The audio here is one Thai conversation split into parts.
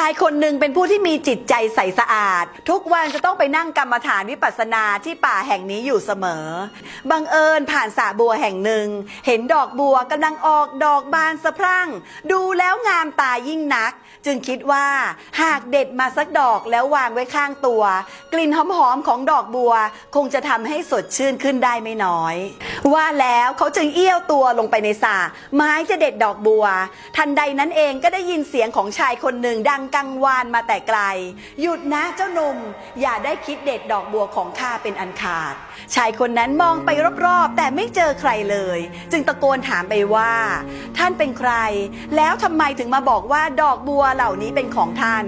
ชายคนหนึ่งเป็นผู้ที่มีจิตใจใสสะอาด ทุกวันจะต้องไปนั่งกรรมฐานวิปัสสนาที่ป่าแห่งนี้อยู่เสมอ บังเอิญผ่านสระบัวแห่งหนึ่ง เห็นดอกบัวกำลังออกดอกบานสะพรั่ง ดูแล้วงามตายิ่งนัก จึงคิดว่าหากเด็ดมาสักดอกแล้ววางไว้ข้างตัว กลิ่นหอมๆของดอกบัว คงจะทำให้สดชื่นขึ้นได้ไม่น้อย ว่าแล้วเขาจึงเอี้ยวตัวลงไปในสระไม้จะเด็ดดอกบัว ทันใดนั้นเองก็ได้ยินเสียงของชายคนหนึ่งดังกังวานมาแต่ไกล หยุดนะเจ้าหนุ่ม อย่าได้คิดเด็ดดอกบัวของข้าเป็นอันขาด ชายคนนั้นมองไปรอบๆ แต่ไม่เจอใครเลย จึงตะโกนถามไปว่า ท่านเป็นใคร แล้วทำไมถึงมาบอกว่าดอกบัวเหล่านี้เป็นของท่าน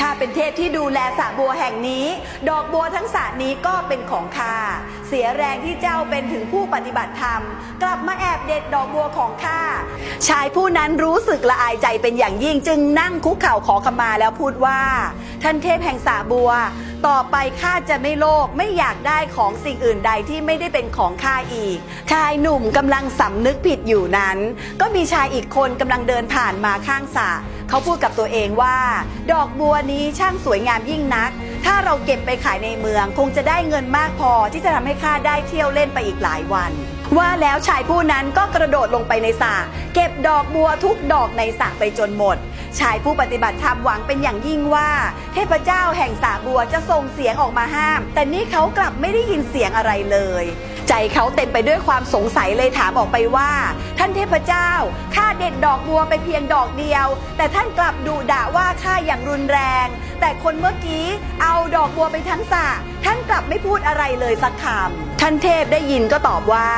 ข้าเป็นเทพที่ดูแลสระบัวแห่งนี้ ดอกบัวทั้งสระนี้ก็เป็นของข้า เสียแรงที่เจ้าเป็นถึงผู้ปฏิบัติธรรม กลับมาแอบเด็ดดอกบัวของข้า ชายผู้นั้นรู้สึกละอายใจเป็นอย่างยิ่งจึงนั่งคุกเข่าขอขมาแล้วพูดว่า ท่านเทพแห่งสระบัว ต่อไปข้าจะไม่โลภไม่อยากได้ของสิ่งอื่นใดที่ไม่ได้เป็นของข้าอีก ชายหนุ่มกำลังสำนึกผิดอยู่นั้น ก็มีชายอีกคนกำลังเดินผ่านมาข้างสระ เขาพูดกับตัวเองว่า ดอกบัวนี้ช่างสวยงามยิ่งนัก ถ้าเราเก็บไปขายในเมือง คงจะได้เงินมากพอที่จะทำให้ข้าได้เที่ยวเล่นไปอีกหลายวัน ว่าแล้วชายผู้นั้นก็กระโดดลงไปในสระเก็บดอกบัวทุกดอกในสระไปจนหมด ชายผู้ปฏิบัติธรรมหวังเป็นอย่างยิ่งว่า เทพเจ้าแห่งสระบัวจะส่งเสียงออกมาห้าม แต่นี่เขากลับไม่ได้ยินเสียงอะไรเลย ใจเขาเต็มไปด้วยความสงสัยเลยถามออกไปว่า ท่านเทพเจ้าข้าเด็ดดอกบัวไปเพียงดอกเดียว แต่ท่านกลับดุด่าว่าข้าอย่างรุนแรง แต่คนเมื่อกี้เอาดอกบัวไปทั้งสระท่านกลับไม่พูดอะไรเลยสักคำท่านเทพได้ยินก็ตอบว่า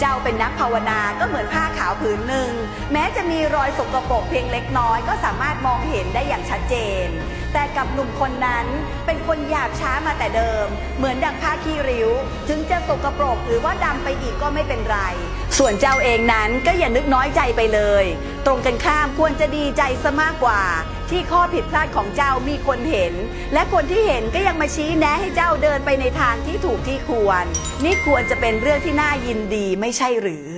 เจ้าเป็นนักภาวนาก็เหมือนผ้าขาวผืนหนึ่ง แม้จะมีรอยสกปรกเพียงเล็กน้อยก็สามารถมองเห็นได้อย่างชัดเจน แต่กับหนุ่มคนนั้นเป็นคนหยาบช้ามาแต่เดิม เหมือนดังผ้าขี้ริ้ว ถึงจะสกปรกหรือว่าดำไปอีกก็ไม่เป็นไร ส่วนเจ้าเองนั้นก็อย่านึกน้อยใจไปเลย ตรงกันข้ามควรจะดีใจซะมากกว่า ที่ข้อผิดพลาดของเจ้ามีคนเห็น และคนที่เห็นก็ยังมาชี้แนะให้เจ้าเดินไปในทางที่ถูกที่ควร นี่ควรจะเป็นเรื่องที่น่ายินดีไม่ใช่หรือ